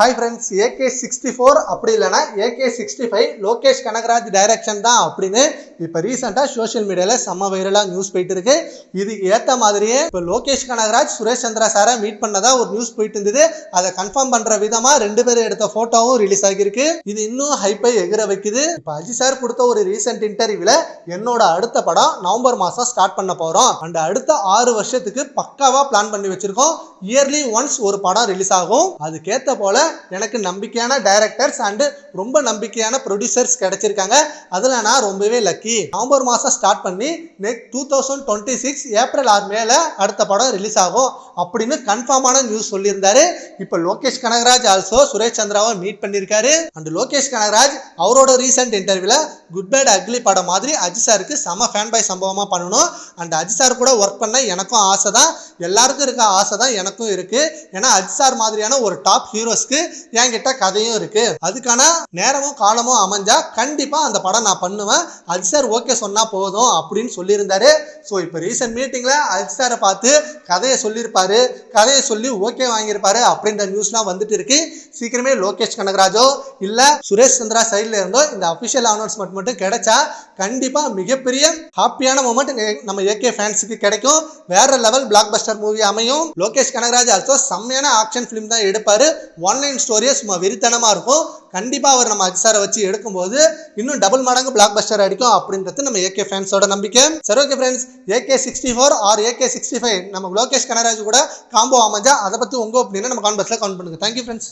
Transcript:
Hi friends AK sixty four அப்படி இல்லைனா AK sixty five Lokesh Kanagaraj direction தான் அப்படின்னு இப்போ ரீசெண்டாக சோஷியல் மீடியாவில் செம்ம வைரலாக நியூஸ் போயிட்டு இருக்கு. இது ஏற்ற மாதிரியே இப்போ லோகேஷ் கனகராஜ் சுரேஷ் சந்திரா சாரை மீட் பண்ணதா ஒரு நியூஸ் போயிட்டு இருந்தது. அதை கன்ஃபார்ம் பண்ணுற விதமாக ரெண்டு பேரும் எடுத்த ஃபோட்டோவும் ரிலீஸ் ஆகியிருக்கு. இது இன்னும் ஹைப்பை எகிர வைக்குது. இப்போ அஜி சார் கொடுத்த ஒரு ரீசெண்ட் இன்டர்வியூவில் என்னோட அடுத்த படம் நவம்பர் மாதம் ஸ்டார்ட் பண்ண போகிறோம் அண்ட் அடுத்த ஆறு வருஷத்துக்கு பக்காவாக பிளான் பண்ணி வச்சுருக்கோம். இயர்லி ஒன்ஸ் ஒரு படம் ரிலீஸ் ஆகும். அதுக்கேற்ற போல எனக்கு நம்பிக்கையான டைரக்டர்ஸ் அண்டு ரொம்ப நம்பிக்கையான ப்ரொடியூசர்ஸ் கிடைச்சிருக்காங்க. அதில் நான் ரொம்பவே லக்கி நவம்பர் மாதம் ஸ்டார்ட் பண்ணி next two thousand twenty six April ஆறு மேலே அடுத்த படம் ரிலீஸ் ஆகும் அப்படின்னு கன்ஃபார்மான நியூஸ் சொல்லியிருந்தாரு. இப்போ லோகேஷ் கனகராஜ் ஆல்சோ சுரேஷ் சந்திராவை மீட் பண்ணியிருக்காரு. அண்ட் லோகேஷ் கனகராஜ் அவரோட ரீசெண்ட் இன்டர்வியூல குட் பேட் அக்லி படம் மாதிரி அஜித் சாருக்கு செம ஃபேன் பாய் சம்பவமாக பண்ணணும். அண்ட் அஜி சார் கூட ஒர்க் பண்ண எனக்கும் ஆசை தான் எல்லாருக்கும் இருக்க ஆசை தான் எனக்கும் இருக்குது ஏன்னா அஜித் சார் மாதிரியான ஒரு டாப் ஹீரோஸ்க்கு என்கிட்ட கதையும் இருக்கு. அதுக்கான நேரமும் காலமும் அமைஞ்சா கண்டிப்பா அந்த படம் நான் பண்ணுவேன். அஜித் சார் ஓகே சொன்னா போதும் அப்படின்னு சொல்லியிருந்தாரு. ஸோ இப்போ ரீசெண்ட் மீட்டிங்ல அஜித் சாரை பார்த்து கதையை சொல்லியிருப்பாரு. கதையை சொல்லி ஓகே வாங்கியிருப்பாரு அப்படின்ற நியூஸ்லாம் வந்துட்டு இருக்கு. சீக்கிரமே லோகேஷ் கனகராஜோ இல்ல சுரேஷ் சந்திரா சைட்ல இருந்தோ இந்த அபிஷியல் அனௌன்ஸ்மெண்ட் மட்டும் கிடைச்சா கண்டிப்பா மிகப்பெரிய ஹாப்பியான மூமெண்ட் நம்ம ஏகே ஃபேன்ஸுக்கு கிடைக்கும். வேற லெவல் பிளாக் பஸ்டர் மூவி அமையும். லோகேஷ் கனகராஜ் ஆல்சோ செம்மையான ஆக்ஷன் ஃபிலிம் தான் எடுப்பாரு. ஆன்லைன் ஸ்டோரியே சும்மா வெறித்தனமாக இருக்கும். கண்டிப்பா அவர் நம்ம அக்ஸாரை வச்சு எடுக்கும்போது இன்னும் டபுள் மடங்கு பிளாக் பஸ்டர் அடிக்கும் அப்படின்றது நம்ம ஏகே ஃபேன்ஸோட நம்பிக்கை. சரி okay friends AK sixty four or AK sixty five நம்ம லோகேஷ் கனராஜ் கூட காம்போ அமைஞ்சா அதை பத்தி உங்க ஒப்பீனியனை நம்ம கான்பர்ஸ்ல கவுண்ட் பண்ணுங்க. Thank you friends